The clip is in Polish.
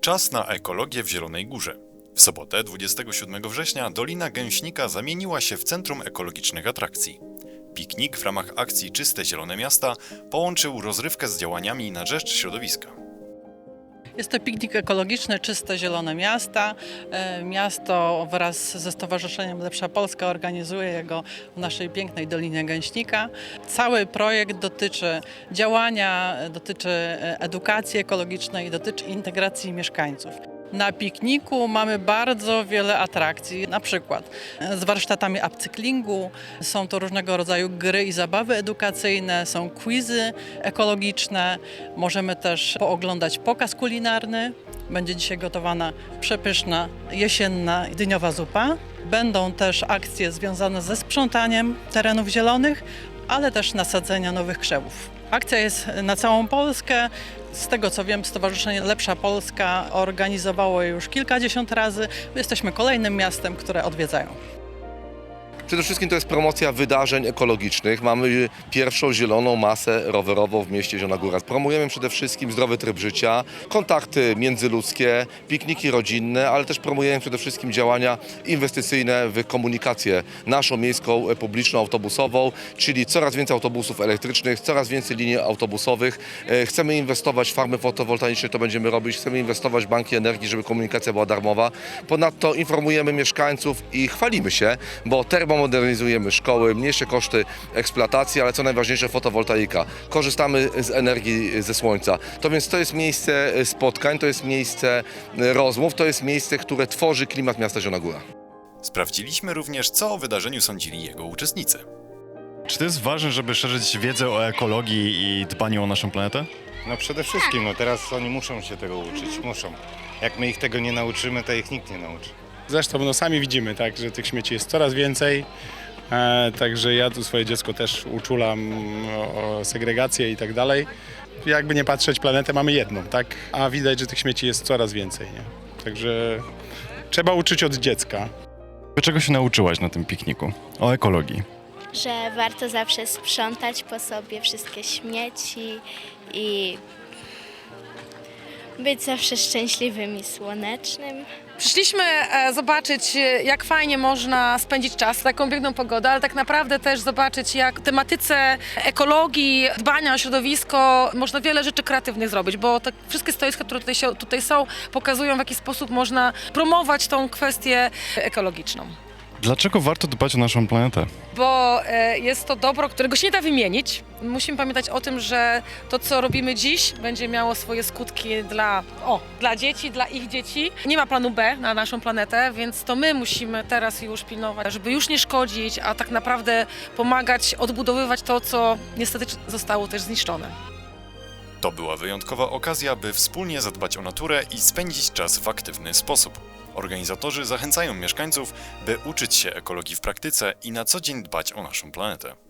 Czas na ekologię w Zielonej Górze. W sobotę 27 września Dolina Gęśnika zamieniła się w centrum ekologicznych atrakcji. Piknik w ramach akcji Czyste Zielone Miasta połączył rozrywkę z działaniami na rzecz środowiska. Jest to piknik ekologiczny, czyste, zielone miasta. E, Miasto wraz ze Stowarzyszeniem Lepsza Polska organizuje jego w naszej pięknej Dolinie Gęśnika. Cały projekt dotyczy działania, dotyczy e, edukacji ekologicznej, dotyczy integracji mieszkańców. Na pikniku mamy bardzo wiele atrakcji, na przykład z warsztatami upcyklingu, są to różnego rodzaju gry i zabawy edukacyjne, są quizy ekologiczne, możemy też pooglądać pokaz kulinarny. Będzie dzisiaj gotowana przepyszna jesienna dyniowa zupa. Będą też akcje związane ze sprzątaniem terenów zielonych, ale też nasadzenia nowych krzewów. Akcja jest na całą Polskę. Z tego co wiem, Stowarzyszenie Lepsza Polska organizowało już kilkadziesiąt razy. My jesteśmy kolejnym miastem, które odwiedzają. Przede wszystkim to jest promocja wydarzeń ekologicznych. Mamy pierwszą zieloną masę rowerową w mieście Zielona Góra. Promujemy przede wszystkim zdrowy tryb życia, kontakty międzyludzkie, pikniki rodzinne, ale też promujemy przede wszystkim działania inwestycyjne w komunikację naszą miejską, publiczną, autobusową, czyli coraz więcej autobusów elektrycznych, coraz więcej linii autobusowych. E, Chcemy inwestować w farmy fotowoltaiczne, to będziemy robić. Chcemy inwestować w banki energii, żeby komunikacja była darmowa. Ponadto informujemy mieszkańców i chwalimy się, bo termomodernizujemy szkoły, mniejsze koszty eksploatacji, ale co najważniejsze fotowoltaika. Korzystamy z energii ze słońca. To więc to jest miejsce e, spotkań, to jest miejsce e, rozmów, to jest miejsce, które tworzy klimat miasta Zielona Góra. Sprawdziliśmy również, co o wydarzeniu sądzili jego uczestnicy. Czy to jest ważne, żeby szerzyć wiedzę o ekologii i dbaniu o naszą planetę? No przede wszystkim, no teraz oni muszą się tego uczyć, muszą. Jak my ich tego nie nauczymy, to ich nikt nie nauczy. Zresztą no sami widzimy, tak, że tych śmieci jest coraz więcej. E, także ja tu swoje dziecko też uczulam o, o segregację i tak dalej. Jakby nie patrzeć, planetę mamy jedną, tak? A widać, że tych śmieci jest coraz więcej, nie? Także trzeba uczyć od dziecka. Czego się nauczyłaś na tym pikniku? O ekologii. że warto zawsze sprzątać po sobie wszystkie śmieci i być zawsze szczęśliwym i słonecznym. Przyszliśmy e, zobaczyć, e, jak fajnie można spędzić czas taką piękną pogodę, ale tak naprawdę też zobaczyć, jak tematyce ekologii, dbania o środowisko można wiele rzeczy kreatywnych zrobić, bo te wszystkie stoiska, które tutaj, się, tutaj są, pokazują, w jaki sposób można promować tą kwestię ekologiczną. Dlaczego warto dbać o naszą planetę? Bo e, jest to dobro, którego się nie da wymienić. Musimy pamiętać o tym, że to, co robimy dziś, będzie miało swoje skutki dla, o, dla dzieci, dla ich dzieci. Nie ma planu B na naszą planetę, więc to my musimy teraz już pilnować, żeby już nie szkodzić, a tak naprawdę pomagać odbudowywać to, co niestety zostało też zniszczone. To była wyjątkowa okazja, by wspólnie zadbać o naturę i spędzić czas w aktywny sposób. Organizatorzy zachęcają mieszkańców, by uczyć się ekologii w praktyce i na co dzień dbać o naszą planetę.